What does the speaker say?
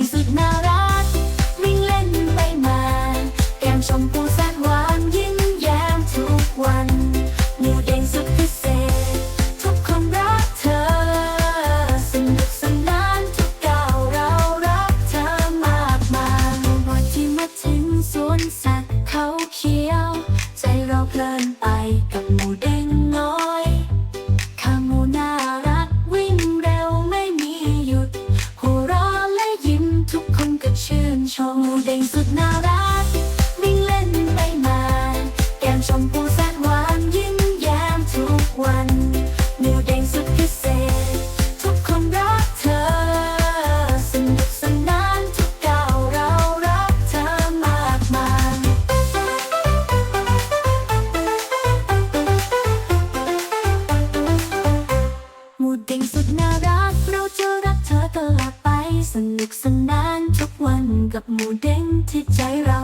งสุดน่ารัก วิ่งเล่นไปมา แก้มชมพูแสนหวานยิ้มแย้มทุกวันหมูเด้งสุดพิเศษ ทุกคนรักเธอ สนุกสนานทุกก้าวเรารักเธอมากมายบ่อยที่มาถึงสวนสัตว์เขาเขียว ใจเราเพลินไปกับหมูเด้งน้อ ชื่นชมเด้งสุดน่ารักวิ่งเล่นไปมา แก้มชมพูแสนหวานยิ้มแย้มทุกวันหนูเด้งสุดพิเศษ ทุกคนรักเธอ สนุกสนานทุกก้าวเรารักเธอมากมายหมูเด้งสุดน่ารักเราจะรักเธอตลอดไปสนุกสนาน กับหมูเด้งที่ใจเรา